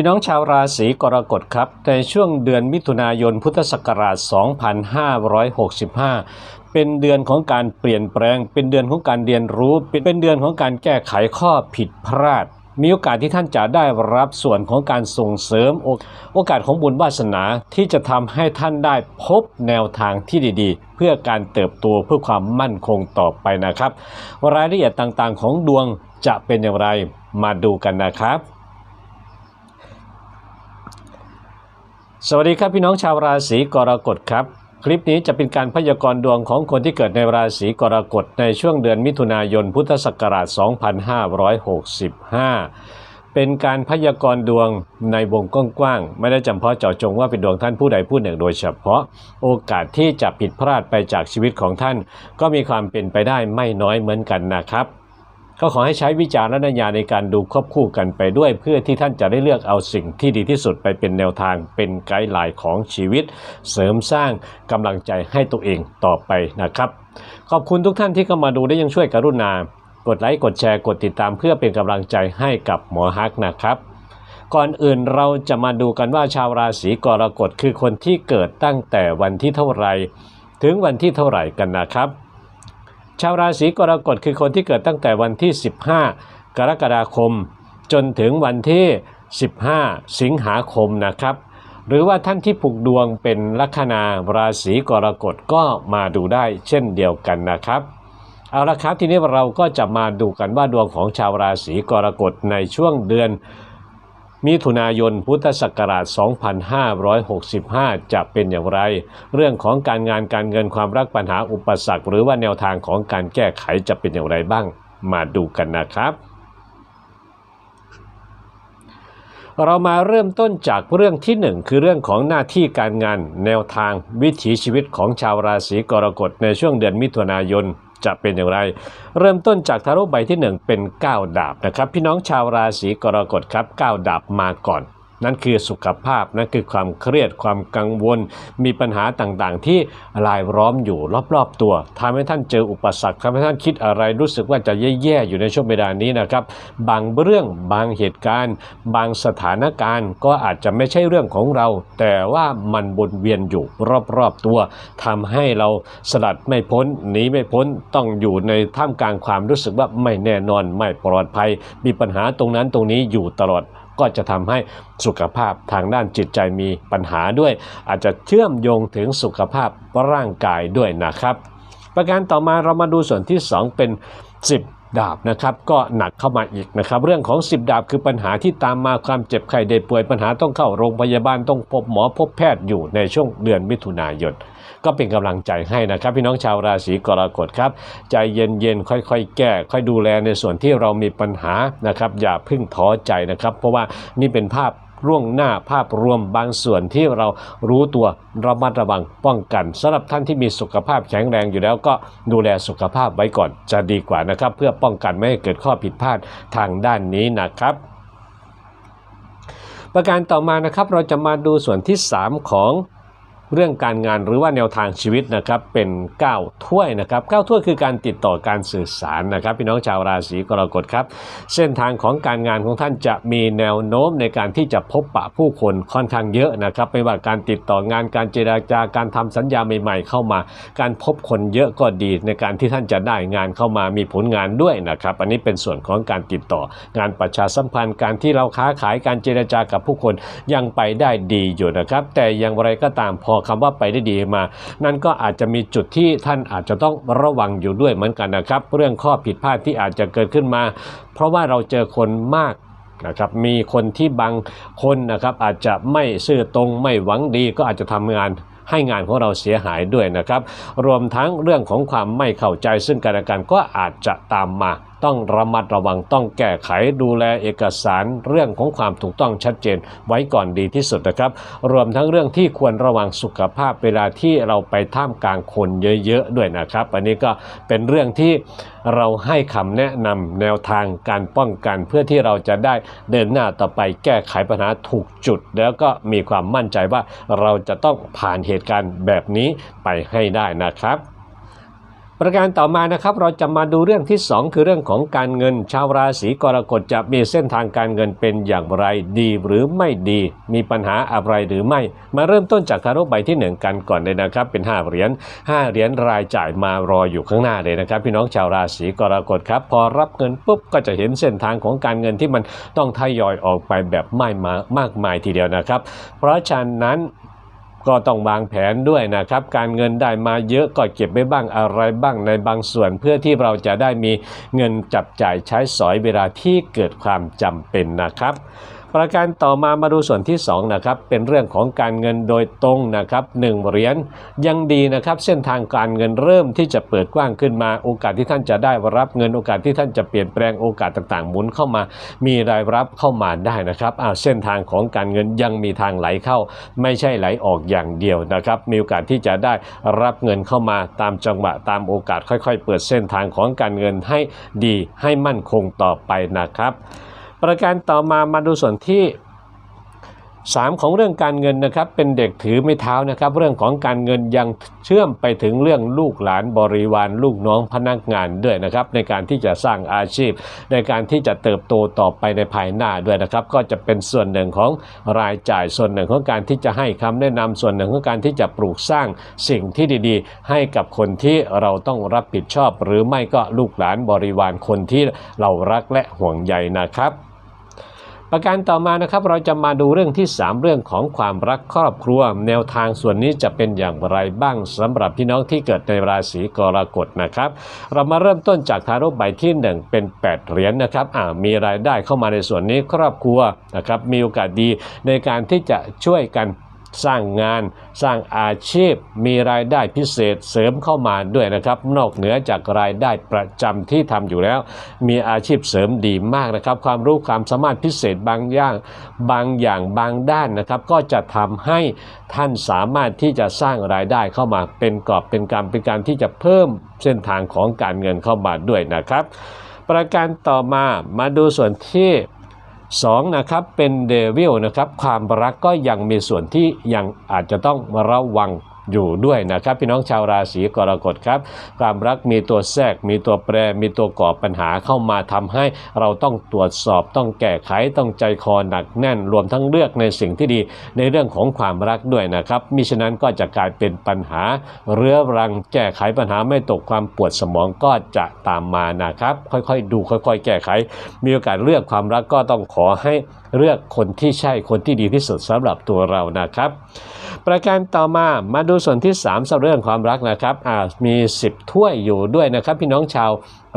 พี่น้องชาวราศีกรกฎครับ ในช่วงเดือนมิถุนายนพุทธศักราช 2565 เป็นเดือนของการเปลี่ยนแปลง เป็นเดือนของการเรียนรู้ เป็นเดือนของการแก้ไขข้อผิดพลาด มีโอกาสที่ท่านจะได้รับส่วนของการส่งเสริม โอโอกาสของบุญวาสนาที่จะทำให้ท่านได้พบแนวทางที่ดีๆ เพื่อการเติบโตเพื่อความมั่นคงต่อไปนะครับ รายละเอียดต่างๆ ของดวงจะเป็นอย่างไรมาดูกันนะครับ สวัสดีครับพี่น้องชาวราศีกรกฎครับ คลิปนี้จะเป็นการพยากรณ์ดวงของคนที่เกิดในราศีกรกฎในช่วงเดือนมิถุนายนพุทธศักราช 2565 เป็นการพยากรณ์ดวงในวงกว้างๆไม่ได้จำเพาะเจาะจงว่าเป็นดวงท่านผู้ใดผู้หนึ่งโดยเฉพาะ โอกาสที่จะผิดพลาดไปจากชีวิตของท่าน ก็มีความเป็นไปได้ไม่น้อยเหมือนกันนะครับ ก็ขอให้ใช้วิจารณญาณในการดูควบคู่กันไปด้วย เพื่อที่ท่านจะได้เลือกเอาสิ่งที่ดีที่สุดไปเป็นแนวทางเป็นไกด์ไลน์ของชีวิต เสริมสร้างกำลังใจให้ตัวเองต่อไปนะครับ ขอบคุณทุกท่านที่เข้ามาดูและยังช่วยกรุณากดไลค์กดแชร์กดติดตามเพื่อเป็นกำลังใจให้กับหมอฮักนะครับ ก่อนอื่นเราจะมาดูกันว่าชาวราศีกรกฎคือคนที่เกิดตั้งแต่วันที่เท่าไหร่ถึงวันที่เท่าไหร่กันนะครับ ชาวราศีกรกฎคือคนที่เกิดตั้งแต่วันที่ 15 กรกฎาคม จนถึงวันที่ 15 สิงหาคมนะครับ หรือว่าท่านที่ผูกดวงเป็นลัคนาราศีกรกฎก็มาดูได้เช่นเดียวกันนะครับเอาละครับทีนี้เราก็จะมาดูกันว่าดวงของชาวราศีกรกฎในช่วงเดือน มิถุนายนพุทธศักราช 2565 จะเป็นอย่างไร เรื่องของการงานการเงินความรักปัญหาอุปสรรค หรือว่าแนวทางของการแก้ไขจะเป็นอย่างไรบ้าง มาดูกันนะครับเรามาเริ่มต้นจากเรื่องที่หนึ่งคือเรื่องของหน้าที่การงาน แนวทางวิถีชีวิตของชาวราศีกรกฎในช่วงเดือนมิถุนายน จะเป็นอย่างไร เริ่มต้นจากทาโร่ใบที่ 1 เป็น 9 ดาบนะครับ พี่น้องชาวราศีกรกฎครับ 9 ดาบมาก่อน นั่นคือสุขภาพ นั่นคือความเครียดความกังวล มีปัญหาต่างๆ ที่รายล้อมอยู่รอบๆตัวทำให้ท่านเจออุปสรรคทำให้ท่านคิดอะไรรู้สึกว่าจะแย่ๆอยู่ในช่วงเวลานี้นะครับ บางเรื่องบางเหตุการณ์ บางสถานการณ์ก็อาจจะไม่ใช่เรื่องของเรา แต่ว่ามันวนเวียนอยู่รอบๆตัวทำให้เราสลัดไม่พ้นหนีไม่พ้นต้องอยู่ในท่ามกลางความรู้สึกว่าไม่แน่นอนไม่ปลอดภัย มีปัญหาตรงนั้นตรงนี้อยู่ตลอด ก็จะทำให้สุขภาพทางด้านจิตใจมีปัญหาด้วย อาจจะเชื่อมโยงถึงสุขภาพร่างกายด้วยนะครับ ประการต่อมาเรามาดูส่วนที่ 2 เป็น 10 ดาบนะครับก็หนักเข้ามาอีกนะครับเรื่องของ 10 ดาบคือปัญหาที่ตามมาความเจ็บไข้ได้ป่วยปัญหาต้องเข้าโรงพยาบาลต้องพบหมอพบแพทย์อยู่ในช่วงเดือนมิถุนายนก็เป็นกำลังใจให้นะครับพี่น้องชาวราศีกรกฎครับ ใจเย็นๆค่อยๆ แก้ ค่อยดูแลในส่วนที่เรามีปัญหานะครับอย่าเพึ่งท้อใจนะครับ เพราะว่านี่เป็นภาพ ร่วงหน้าภาพรวมบางส่วนที่เรารู้ตัวระมัดระวังป้องกันสำหรับท่านที่มีสุขภาพแข็งแรงอยู่แล้วก็ดูแลสุขภาพไว้ก่อนจะดีกว่านะครับ เพื่อป้องกันไม่ให้เกิดข้อผิดพลาดทางด้านนี้นะครับประการต่อมานะครับเราจะมาดูส่วนที่ 3 ของ เรื่องการงานหรือว่าแนวทางชีวิตนะครับเป็น9ถ้วยนะครับ9ถ้วยคือการติดต่อการสื่อสารนะครับ พี่น้องชาวราศีกรกฎครับ เส้นทางของการงานของท่านจะมีแนวโน้มในการที่จะพบปะผู้คนค่อนข้างเยอะนะครับไม่ว่าการติดต่องานการเจราจาการทำสัญญาใหม่ ๆ เข้ามา การพบคนเยอะก็ดีในการที่ท่านจะได้งานเข้ามามีผลงานด้วยนะครับ อันนี้เป็นส่วนของการติดต่องานประชาสัมพันธ์การที่เราค้าขายการเจราจากับผู้คนยังไปได้ดีอยู่นะครับ แต่อย่างไรก็ตามพอคำว่าไปได้ดีมา นั่นก็อาจจะมีจุดที่ท่านอาจจะต้องระวังอยู่ด้วยเหมือนกันนะครับ เรื่องข้อผิดพลาดที่อาจจะเกิดขึ้นมา เพราะว่าเราเจอคนมากนะครับมีคนที่บางคนนะครับอาจจะไม่ซื่อตรงไม่หวังดีก็อาจจะทำงานให้งานของเราเสียหายด้วยนะครับ รวมทั้งเรื่องของความไม่เข้าใจซึ่งกันและกันก็อาจจะตามมา ต้องระมัดระวังต้องแก้ไขดูแลเอกสารเรื่องของความถูกต้องชัดเจนไว้ก่อนดีที่สุดนะครับ รวมทั้งเรื่องที่ควรระวังสุขภาพเวลาที่เราไปท่ามกลางคนเยอะๆด้วยนะครับ อันนี้ก็เป็นเรื่องที่เราให้คำแนะนำแนวทางการป้องกันเพื่อที่เราจะได้เดินหน้าต่อไปแก้ไขปัญหาถูกจุด แล้วก็มีความมั่นใจว่าเราจะต้องผ่านเหตุการณ์แบบนี้ไปให้ได้นะครับ ประการต่อมานะครับเราจะมาดูเรื่องที่ 2 คือเรื่องของการเงิน ชาวราศีกรกฎจะมีเส้นทางการเงินเป็นอย่างไรดีหรือไม่ดี มีปัญหาอะไรหรือไม่ มาเริ่มต้นจากคารุใบที่ 1 กันก่อนเลยนะครับ เป็น 5 เหรียญ5เหรียญรายจ่ายมารออยู่ข้างหน้าเลยนะครับ พี่น้องชาวราศีกรกฎครับพอรับเงินปุ๊บก็จะเห็นเส้นทางของการเงินที่มันต้องทยอยออกไปแบบไม่มามากมายทีเดียวนะครับ เพราะฉะนั้น ก็ต้องวางแผนด้วยนะครับ การเงินได้มาเยอะก็เก็บไว้บ้างอะไรบ้างในบางส่วนเพื่อที่เราจะได้มีเงินจับจ่ายใช้สอยเวลาที่เกิดความจำเป็นนะครับ ประการต่อมามาดูส่วนที่2นะครับเป็นเรื่องของการเงินโดยตรงนะครับหนึ่งเหรียญยังดีนะครับเส้นทางการเงินเริ่มที่จะเปิดกว้างขึ้นมาโอกาสที่ท่านจะได้รับเงินโอกาสที่ท่านจะเปลี่ยนแปลงโอกาสต่างๆ หมุนเข้ามา มีรายรับเข้ามาได้นะครับอ้าวเส้นทางของการเงินยังมีทางไหลเข้า ไม่ใช่ไหลออกอย่างเดียวนะครับมีโอกาสที่จะได้รับเงินเข้ามาตามจังหวะตามโอกาสค่อย ๆ เปิดเส้นทางของการเงินให้ดีให้มั่นคงต่อไปนะครับ ประการต่อมามาดูส่วนที่ 3 ของเรื่องการเงินนะครับ เป็นเด็กถือไม่เท้านะครับ เรื่องของการเงินยังเชื่อมไปถึงเรื่องลูกหลานบริวาร ลูกน้องพนักงานด้วยนะครับ ในการที่จะสร้างอาชีพ ในการที่จะเติบโตต่อไปในภายหน้าด้วยนะครับ ก็จะเป็นส่วนหนึ่งของรายจ่ายส่วนหนึ่งของการที่จะให้คำแนะนำส่วนหนึ่งของการที่จะปลูกสร้างสิ่งที่ดีๆ ให้กับคนที่เราต้องรับผิดชอบ หรือไม่ก็ลูกหลานบริวารคนที่เรารักและห่วงใยนะครับ ประการต่อมานะครับเราจะมาดูเรื่องที่ 3 เรื่องของความรักครอบครัว แนวทางส่วนนี้จะเป็นอย่างไรบ้างสำหรับพี่น้องที่เกิดในราศีกรกฎนะครับ เรามาเริ่มต้นจากทารุใบที่ 1 เป็น 8 เหรียญนะครับอ่ามีรายได้เข้ามาในส่วนนี้ครอบครัวนะครับมีโอกาสดีในการที่จะช่วยกัน สร้างงาน สร้างอาชีพ มีรายได้พิเศษเสริมเข้ามาด้วยนะครับ นอกเหนือจากรายได้ประจำที่ทำอยู่แล้ว มีอาชีพเสริมดีมากนะครับ ความรู้ความสามารถพิเศษบางอย่างบางอย่างบางด้านนะครับ ก็จะทำให้ท่านสามารถที่จะสร้างรายได้เข้ามาเป็นกอบเป็นกำเป็นการที่จะเพิ่มเส้นทางของการเงินเข้ามาด้วยนะครับ ประการต่อมามาดูส่วนที่ 2นะครับเป็นเดวิลนะครับความรักก็ยังมีส่วนที่ยังอาจจะต้องระวัง อยู่ด้วยนะครับ พี่น้องชาวราศีกรกฎครับ ความรักมีตัวแทรก มีตัวแปร มีตัวก่อปัญหาเข้ามาทำให้เราต้องตรวจสอบต้องแก้ไขต้องใจคอหนักแน่นรวมทั้งเลือกในสิ่งที่ดีในเรื่องของความรักด้วยนะครับมิฉะนั้นก็จะกลายเป็นปัญหา เรื้อรังแก้ไขปัญหาไม่ตกความปวดสมองก็จะตามมานะครับ ค่อยๆ ดูค่อย ๆ แก้ไข มีโอกาสเลือกความรักก็ต้องขอให้ เลือกคนที่ใช่คนที่ดีที่สุดสำหรับตัวเรานะครับ ประการต่อมามาดูส่วนที่3สำหรับเรื่องความรักนะครับมี 10 ถ้วยอยู่ด้วยนะครับ พี่น้องชาว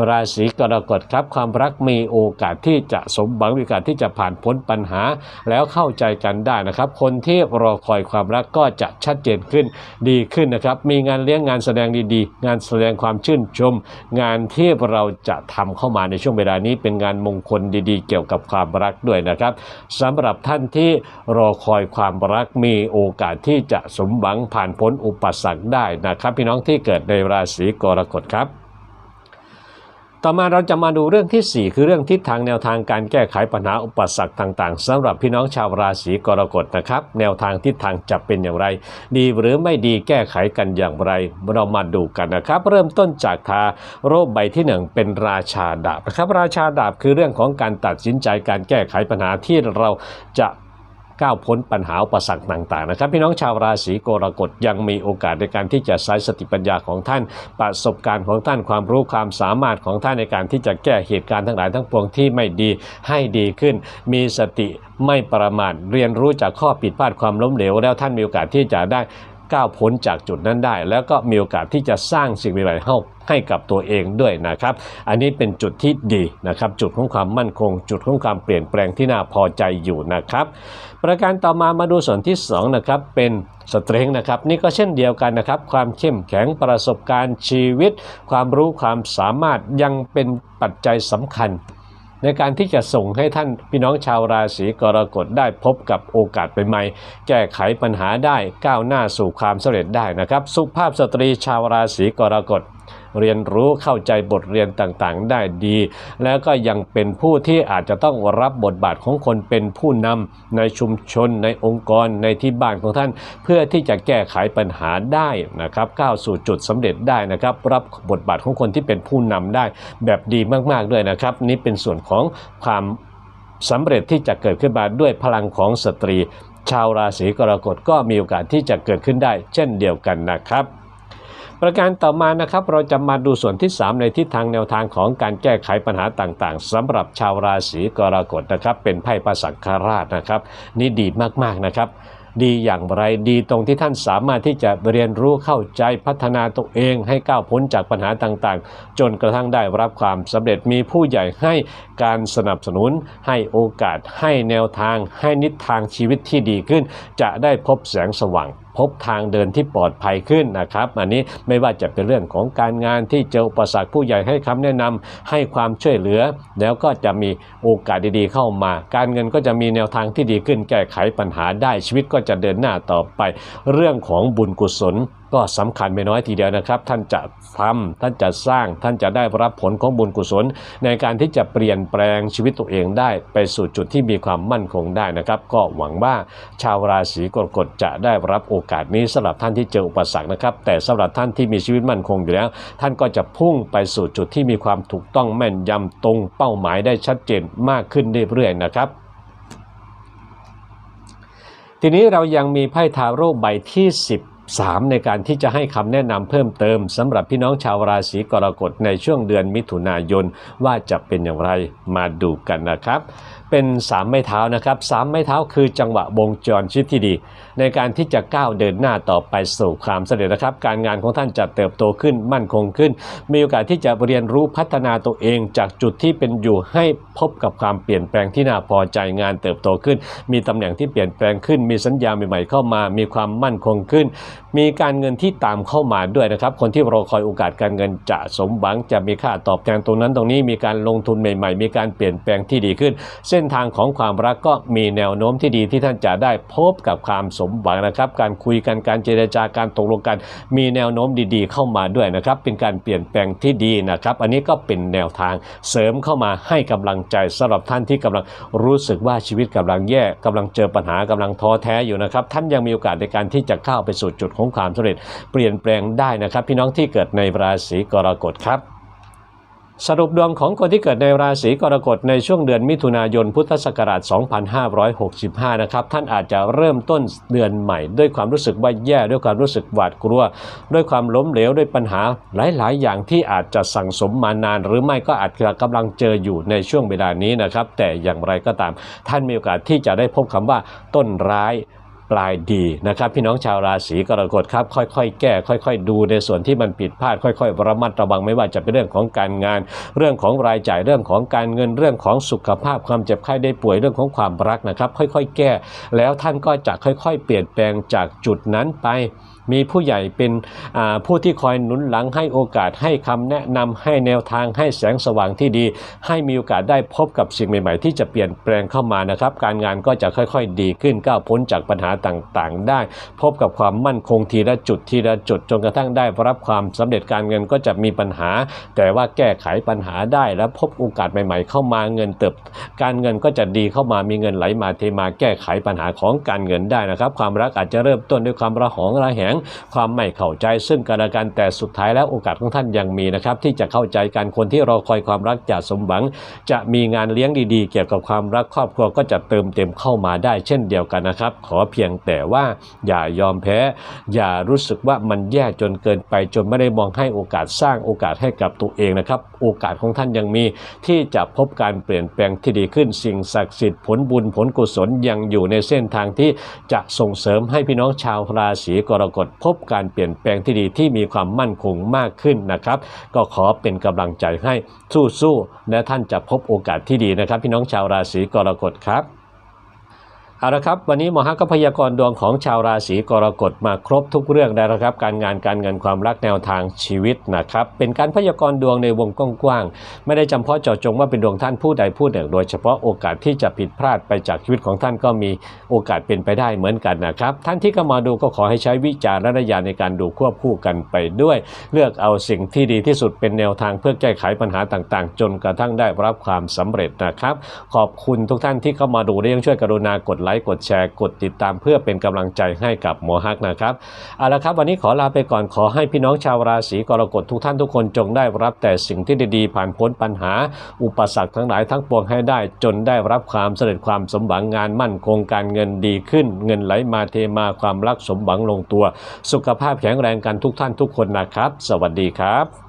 ราศีกรกฎครับความรักมีโอกาสที่จะสมหวังมีโอกาสที่จะผ่านพ้นปัญหา แล้วเข้าใจกันได้นะครับ คนที่รอคอยความรักก็จะชัดเจนขึ้นดีขึ้นนะครับ มีงานเลี้ยงงานแสดงดีๆ งานแสดงความชื่นชม งานที่เราจะทำเข้ามาในช่วงเวลานี้เป็นงานมงคลดีๆ เกี่ยวกับความรักด้วยนะครับสำหรับท่านที่รอคอยความรักมีโอกาสที่จะสมหวังผ่านพ้นอุปสรรคได้นะครับ พี่น้องที่เกิดในราศีกรกฎครับ ต่อมาเราจะมาดูเรื่องทีสี่ 4 คือเรื่องทิศทางแนวทางการแก้ไขปัญหาอุปสรรคต่างๆสำหรับพี่น้องชาวราศีกรกฎนะครับ แนวทางทิศทางจะเป็นอย่างไร ดีหรือไม่ดีแก้ไขกันอย่างไร เรามาดูกันนะครับ เริ่มต้นจากทาโรคใบที่ 1 เป็นราชาดาบนะครับ ราชาดาบคือเรื่องของการตัดสินใจการแก้ไขปัญหาที่เราจะ ก้าวพ้นปัญหาอุปสรรคต่างๆนะครับ พี่น้องชาวราศีกรกฎยังมีโอกาสในการที่จะใช้สติปัญญาของท่าน ประสบการณ์ของท่านความรู้ความสามารถของท่านในการที่จะแก้เหตุการณ์ทั้งหลายทั้งปวงที่ไม่ดีให้ดีขึ้น มีสติไม่ประมาทเรียนรู้จากข้อผิดพลาดความล้มเหลว แล้วท่านมีโอกาสที่จะได้ ก้าวพ้นจากจุดนั้นได้ แล้วก็มีโอกาสที่จะสร้างสิ่งใหม่ๆให้ให้กับตัวเองด้วยนะครับ อันนี้เป็นจุดที่ดีนะครับ จุดของความมั่นคง จุดของความเปลี่ยนแปลงที่น่าพอใจอยู่นะครับ ประการต่อมามาดูส่วนที่2นะครับเป็นสเตรงนะครับนี่ก็เช่นเดียวกันนะครับ ความเข้มแข็งประสบการณ์ชีวิต ความรู้ความสามารถยังเป็นปัจจัยสำคัญ ในการที่จะส่งให้ท่านพี่น้องชาวราศีกรกฎได้พบกับโอกาสใหม่ๆแก้ไขปัญหาได้ก้าวหน้าสู่ความสำเร็จได้นะครับ สุภาพสตรีชาวราศีกรกฎเรียนรู้เข้าใจบทเรียนต่างๆ ได้ดี แล้วก็ยังเป็นผู้ที่อาจจะต้องรับบทบาทของคนเป็นผู้นำในชุมชนในองค์กรในที่บ้านของท่าน เพื่อที่จะแก้ไขปัญหาได้นะครับก้าวสู่จุดสำเร็จได้นะครับ รับบทบาทของคนที่เป็นผู้นำได้แบบดีมากๆด้วยนะครับ นี่เป็นส่วนของความสำเร็จที่จะเกิดขึ้นมาด้วยพลังของสตรี ชาวราศีกรกฎก็มีโอกาสที่จะเกิดขึ้นได้ เช่นเดียวกันนะครับ ประการต่อมานะครับเราจะมาดูส่วนที่ 3 ในทิศทางแนวทางของการแก้ไขปัญหาต่างๆสำหรับชาวราศีกรกฎนะครับเป็นไพ่ประสังฆราชนะครับ นี่ดีมากๆนะครับดีอย่างไรดีตรงที่ท่านสามารถที่จะเรียนรู้เข้าใจพัฒนาตัวเองให้ก้าวพ้นจากปัญหาต่างๆ จนกระทั่งได้รับความสำเร็จมีผู้ใหญ่ให้การสนับสนุน ให้โอกาสให้แนวทาง ให้นิทางชีวิตที่ดีขึ้น จะได้พบแสงสว่าง พบทางเดินที่ปลอดภัยขึ้นนะครับ อันนี้ไม่ว่าจะเป็นเรื่องของการงานที่เจออุปสรรคผู้ใหญ่ให้คำแนะนำให้ความช่วยเหลือ แล้วก็จะมีโอกาสดีๆเข้ามา การเงินก็จะมีแนวทางที่ดีขึ้นแก้ไขปัญหาได้ชีวิตก็จะเดินหน้าต่อไป เรื่องของบุญกุศล ก็สำคัญไม่น้อยทีเดียวนะครับ ท่านจะทำท่านจะสร้างท่านจะได้รับผลของบุญกุศล ในการที่จะเปลี่ยนแปลงชีวิตตัวเองได้ ไปสู่จุดที่มีความมั่นคงได้นะครับ ก็หวังว่าชาวราศีกรกฎจะได้รับโอกาสนี้สำหรับท่านที่เจออุปสรรคนะครับ แต่สำหรับท่านที่มีชีวิตมั่นคงอยู่แล้ว ท่านก็จะพุ่งไปสู่จุดที่มีความถูกต้องแม่นยำตรงเป้าหมายได้ชัดเจนมากขึ้นเรื่อยๆนะครับทีนี้เรายังมีไพ่ทาโร่ใบที่ 3. ในการที่จะให้คำแนะนำเพิ่มเติมสำหรับพี่น้องชาวราศีกรกฎในช่วงเดือนมิถุนายนว่าจะเป็นอย่างไรมาดูกันนะครับ เป็น3ไม้เท้านะครับ3ไม้เท้าคือจังหวะวงจรชีวิตที่ดี ในการที่จะก้าวเดินหน้าต่อไปสู่ความสำเร็จนะครับ การงานของท่านจะเติบโตขึ้นมั่นคงขึ้น มีโอกาสที่จะเรียนรู้พัฒนาตัวเอง จากจุดที่เป็นอยู่ให้พบกับความเปลี่ยนแปลงที่น่าพอใจงานเติบโตขึ้น มีตำแหน่งที่เปลี่ยนแปลงขึ้น มีสัญญาใหม่ๆเข้ามา มีความมั่นคงขึ้น มีการเงินที่ตามเข้ามาด้วยนะครับ คนที่รอคอยโอกาสการเงินจะสมหวังจะมีค่าตอบแทนตรงนั้นตรงนี้มีการลงทุนใหม่ ๆ มีการเปลี่ยนแปลงที่ดีขึ้น เส้นนทางของความรักก็มีแนวโน้มที่ดีที่ท่านจะได้พบกับความสมหวังนะครับ การคุยกันการเจรจาการตกลงกัน มีแนวโน้มดีๆ เข้ามาด้วยนะครับ เป็นการเปลี่ยนแปลงที่ดีนะครับ อันนี้ก็เป็นแนวทางเสริมเข้ามาให้กำลังใจสำหรับท่านที่กำลังรู้สึกว่าชีวิตกำลังแย่กำลังเจอปัญหากำลังท้อแท้อยู่นะครับ ท่านยังมีโอกาสในการที่จะเข้าไปสู่จุดของความสำเร็จ เปลี่ยนแปลงได้นะครับ พี่น้องที่เกิดในราศีกรกฎครับ สรุปดวงของคนที่เกิดในราศีกรกฎในช่วงเดือนมิถุนายนพุทธศักราช 2565 นะครับท่านอาจจะเริ่มต้นเดือนใหม่ ด้วยความรู้สึกว่าแย่ด้วยความรู้สึกหวาดกลัว ด้วยความล้มเหลวด้วยปัญหาหลาย ๆ อย่างที่อาจจะสั่งสมมานาน หรือไม่ก็อาจจะกำลังเจออยู่ในช่วงเวลานี้นะครับแต่อย่างไรก็ตาม ท่านมีโอกาสที่จะได้พบคำว่าต้นร้าย ปลายดีนะครับ พี่น้องชาวราศีกรกฎครับ ค่อยๆ แก้ ค่อย ๆ ดูในส่วนที่มันผิดพลาด ค่อยๆระมัดระวังไม่ว่าจะเป็นเรื่องของการงาน เรื่องของรายจ่ายเรื่องของการเงินเรื่องของสุขภาพความเจ็บไข้ได้ป่วยเรื่องของความรักนะครับ ค่อยๆ แก้ แล้วท่านก็จะค่อย ๆ เปลี่ยนแปลงจากจุดนั้นไป มีผู้ใหญ่เป็นผู้ที่คอยหนุนหลังให้โอกาสให้คำแนะนำให้แนวทางให้แสงสว่างที่ดี ให้มีโอกาสได้พบกับสิ่งใหม่ ๆ ที่จะเปลี่ยนแปลงเข้ามานะครับ การงานก็จะค่อยๆ ดีขึ้นก้าวพ้นจากปัญหาต่างๆ ได้ พบกับความมั่นคงทีละจุดทีละจุดจนกระทั่งได้รับความสำเร็จการเงินก็จะมีปัญหา แต่ว่าแก้ไขปัญหาได้และพบโอกาสใหม่ ๆ เข้ามาเงินเติบ การเงินก็จะดีเข้ามามีเงินไหลมาเทมาแก้ไขปัญหาของการเงินได้นะครับ ความรักอาจจะเริ่มต้นด้วยความระหองระแหงความไม่เข้าใจซึ่งกันและกันแต่สุดท้ายแล้วโอกาสของท่านยังมีนะครับที่จะเข้าใจกันคนที่รอคอยความรักจะสมหวัง จะมีงานเลี้ยงดีๆ เกี่ยวกับความรักครอบครัวก็จะเติมเต็มเข้ามาได้เช่นเดียวกันนะครับ ขอเพียงแต่ว่าอย่ายอมแพ้ อย่ารู้สึกว่ามันแย่จนเกินไปจนไม่ได้มองให้โอกาสสร้างโอกาสให้กับตัวเองนะครับ โอกาสของท่านยังมีที่จะพบการเปลี่ยนแปลงที่ดีขึ้นสิ่งศักดิ์สิทธิ์ผลบุญผลกุศลยังอยู่ในเส้นทางที่จะส่งเสริมให้พี่น้องชาวราศีกรกฎพบการเปลี่ยนแปลงที่ดีที่มีความมั่นคงมากขึ้นนะครับ ก็ขอเป็นกำลังใจให้สู้ๆและท่านจะพบโอกาสที่ดีนะครับ พี่น้องชาวราศีกรกฎครับ เอาละครับ วันนี้หมอฮักก็พยากรณ์ดวงของชาวราศีกรกฎมาครบทุกเรื่องได้แล้วครับ การงานการเงินความรักแนวทางชีวิตนะครับ เป็นการพยากรณ์ดวงในวงกว้างๆไม่ได้จำเพาะเจาะจงว่าเป็นดวงท่านผู้ใดผู้หนึ่ง โดยเฉพาะโอกาสที่จะผิดพลาดไปจากชีวิตของท่านก็มีโอกาสเป็นไปได้เหมือนกันนะครับ ท่านที่เข้ามาดูก็ขอให้ใช้วิจารณญาณในการดูควบคู่กันไปด้วย เลือกเอาสิ่งที่ดีที่สุดเป็นแนวทางเพื่อแก้ไขปัญหาต่างๆ จนกระทั่งได้รับความสำเร็จนะครับ ขอบคุณทุกท่านที่เข้ามาดูและยังช่วยกรุณากดไลค์ กดแชร์ กดติดตามเพื่อเป็นกำลังใจให้กับหมอฮักนะครับเอาละครับวันนี้ขอลาไปก่อนขอให้พี่น้องชาวราศีกรกฎทุกท่านทุกคนจงได้รับแต่สิ่งที่ดีๆ ผ่านพ้นปัญหา อุปสรรคทั้งหลายทั้งปวงให้ได้ จนได้รับความสำเร็จความสมหวังงานมั่นคงการเงินดีขึ้น เงินไหลมาเทมาความรักสมหวังลงตัว สุขภาพแข็งแรงกันทุกท่านทุกคนนะครับ สวัสดีครับ